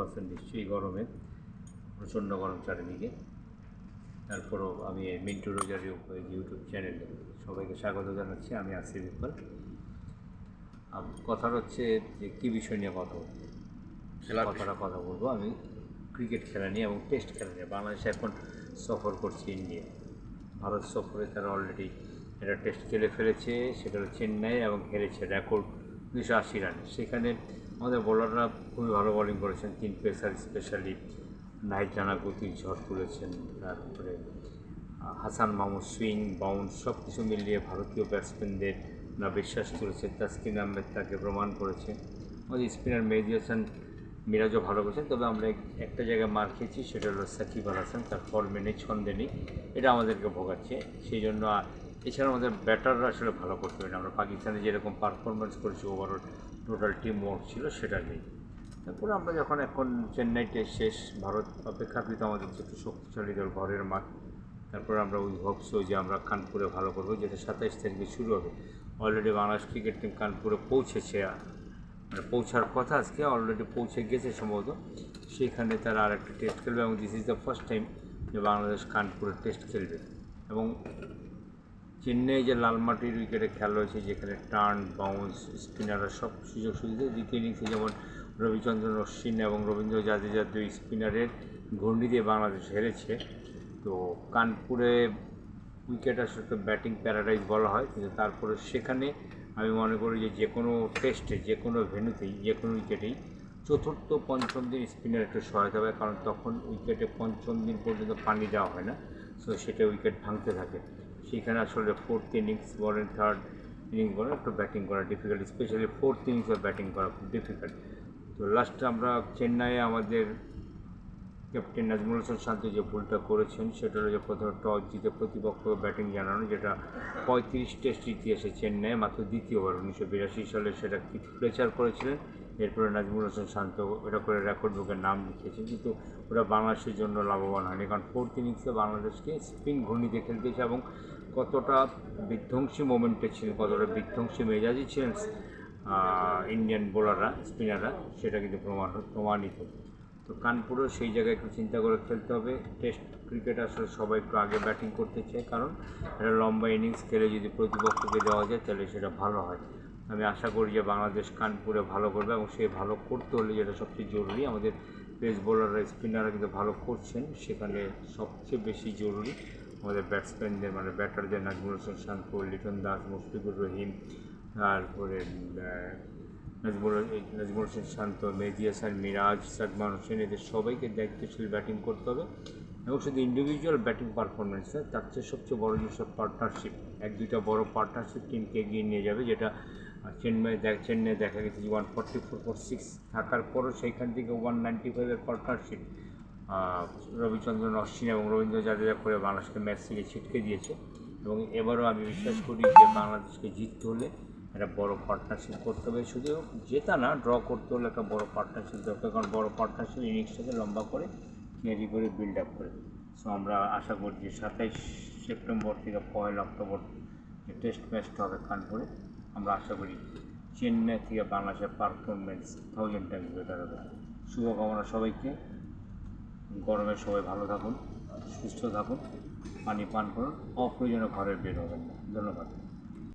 আছেন নিশ্চয়ই গরমে প্রচণ্ড গরম চারিদিকে। তারপরও আমি এই মিন্টু রোজারি ইউটিউব চ্যানেলে সবাইকে স্বাগত জানাচ্ছি আমি আসিফ ইকবাল। আম- কথা হচ্ছে যে কী বিষয় নিয়ে কথা বলব? খেলার কথাটা কথা বলব আমি। ক্রিকেট খেলা নিয়ে এবং টেস্ট খেলা নিয়ে। বাংলাদেশ এখন সফর করছে ইন্ডিয়া। ভারত সফরে তারা অলরেডি একটা টেস্ট খেলে ফেলেছে সেটা হলো চেন্নাই এবং হেরেছে রেকর্ড দুশো আশি রানে। সেখানে আমাদের বোলাররা খুবই ভালো বোলিং করেছেন। তিন পেসার স্পেশালি নাইট রানা গতির ঝড় তুলেছেন। তারপরে হাসান মাহমুদ সুইং বাউন্স সব কিছু মিলিয়ে ভারতীয় ব্যাটসম্যানদের না বিশ্বাস তুলেছে। তাসকিন আহমেদ তাকে প্রমাণ করেছে। আমাদের স্পিনার মেহেদি হাসান মিরাজও ভালো করেছেন। তবে আমরা একটা জায়গায় মার খেয়েছি, সেটা হলো সাকিব আল হাসান। তার ফর্মে নেই, ছন্দে নেই। এটা আমাদেরকে ভোগাচ্ছে। সেই জন্য এছাড়া আমাদের ব্যাটাররা আসলে ভালো করতে পারি না আমরা পাকিস্তানে যেরকম পারফরমেন্স করেছি ওভারঅল টোটাল টিম ওয়ার্ক ছিল, সেটা নেই। তারপরে আমরা যখন এখন চেন্নাই টেস্ট শেষ, ভারত অপেক্ষাকৃত আমাদের একটু শক্তিশালী দল, ঘরের মাঠ, তারপরে আমরা উই হোপসো যে আমরা কানপুরে ভালো করব, যেটা সাতাইশ তারিখে শুরু হবে। অলরেডি বাংলাদেশ ক্রিকেট টিম কানপুরে পৌঁছেছে মানে পৌঁছার কথা আজকে অলরেডি পৌঁছে গেছে সম্ভবত। সেখানে তারা আর একটা টেস্ট খেলবে এবং this is the first time যে বাংলাদেশ কানপুরে টেস্ট খেলবে। এবং চেন্নাই যে লালমাটির উইকেটে খেলা রয়েছে, যেখানে টার্ন বাউন্স স্পিনাররা সব সুযোগ সুবিধা। দ্বিতীয় ইনিংসে যেমন রবিচন্দ্রন অশ্বিন এবং রবীন্দ্র জাদেজা দুই স্পিনারের ঘূর্ণি দিয়ে বাংলাদেশ হেরেছে। তো কানপুরে উইকেট আসলে ব্যাটিং প্যারাডাইজ বলা হয়, কিন্তু তারপরে সেখানে আমি মনে করি যে যে কোনো টেস্টে যে কোনো ভেন্যুতেই যে কোনো উইকেটেই চতুর্থ, পঞ্চম দিন স্পিনার একটু সহায়তা হবে কারণ তখন উইকেটে পঞ্চম দিন পর্যন্ত পানি দেওয়া হয় না। সো সেটা উইকেট ভাঙতে থাকে। সেখানে আসলে ফোর্থ ইনিংস বলেন থার্ড ইনিংস বলেন, একটু ব্যাটিং করা ডিফিকাল্ট স্পেশালি ফোর্থ ইনিংসে ব্যাটিং করা খুব ডিফিকাল্ট তো লাস্টে আমরা চেন্নাইয়ে আমাদের ক্যাপ্টেন নাজমুল হাসান শান্ত যে ভুলটা করেছেন, সেটা হলো যে প্রথমে টস জিতে প্রতিপক্ষকে ব্যাটিং জানানো, যেটা পঁয়ত্রিশ টেস্ট ইতিহাসে চেন্নাই মাত্র দ্বিতীয়বার উনিশশো বিরাশি সালে সেটা কিথ ফ্লেচার করেছিলেন। এরপরে নাজমুল হাসান শান্ত এটা করে রেকর্ড বুকে নাম লিখেছেন, কিন্তু ওটা বাংলাদেশের জন্য লাভবান হয়নি, কারণ ফোর্থ ইনিংসে বাংলাদেশকে স্পিন ঘূর্ণিতে খেলতেছে এবং কতটা বিধ্বংসী মোমেন্টে ছিলেন, কতটা বিধ্বংসী মেজাজি ছিলেন ইন্ডিয়ান বোলাররা স্পিনাররা সেটা কিন্তু প্রমাণ প্রমাণিত। তো কানপুরেও সেই জায়গায় একটু চিন্তা করে খেলতে হবে। টেস্ট ক্রিকেট আসলে সবাই একটু আগে ব্যাটিং করতে চায়, কারণ একটা লম্বা ইনিংস খেলে যদি প্রতিপক্ষকে দেওয়া যায় তাহলে সেটা ভালো হয়। আমি আশা করি যে বাংলাদেশ কানপুরে ভালো করবে এবং সে ভালো করতে হলে যেটা সবচেয়ে জরুরি, আমাদের পেস বোলাররা, স্পিনাররা কিন্তু ভালো করছেন, সেখানে সবচেয়ে বেশি জরুরি আমাদের ব্যাটসম্যানদের মানে ব্যাটারদের, নাজমুল হোসেন শান্ত লিটন দাস, মুশফিকুর রহিম, তারপরে নাজমুল হোসেন শান্ত, মেহেদি হাসান, মিরাজ, সাদমান হোসেন, এদের সবাইকে দায়িত্বশীল ব্যাটিং করতে হবে এবং শুধু ইন্ডিভিজুয়াল ব্যাটিং পারফরমেন্স না, তার চেয়ে সবচেয়ে বড় জিনিস পার্টনারশিপ এক দুইটা বড় পার্টনারশিপ টিমকে এগিয়ে নিয়ে যাবে, যেটা চেন্নাই দেখ, চেন্নাই দেখা গেছে যে one forty four for six থাকার পরও সেইখান থেকে ওয়ান নাইনটি ফাইভের পার্টনারশিপ রবিচন্দ্রন অশ্বিন এবং রবীন্দ্র জাদেজা করে বাংলাদেশকে ম্যাচ থেকে ছিটকে দিয়েছে এবং এবারও আমি বিশ্বাস করি যে বাংলাদেশকে জিততে হলে একটা বড় পার্টনারশিপ করতে হবে। শুধু জেতা না ড্র করতে হলে একটা বড় পার্টনারশিপ দরকার। কারণ বড় পার্টনারশিপ ইনিংসটাকে লম্বা করে ক্যারি করে বিল্ড আপ করে। সো আমরা আশা করি যে সাতাইশ সেপ্টেম্বর থেকে পয়লা অক্টোবর যে টেস্ট ম্যাচটা হবে কানপুরে, আমরা আশা করি চেন্নাই থেকে বাংলাদেশের পারফরমেন্স থাউজেন্ড টাইমস বেটার হবে। শুভকামনা সবাইকে। গরমে সবাই ভালো থাকুন, সুস্থ থাকুন, পানি পান করুন। অপ্রয়োজনে ঘরের বের হবেন না। ধন্যবাদ।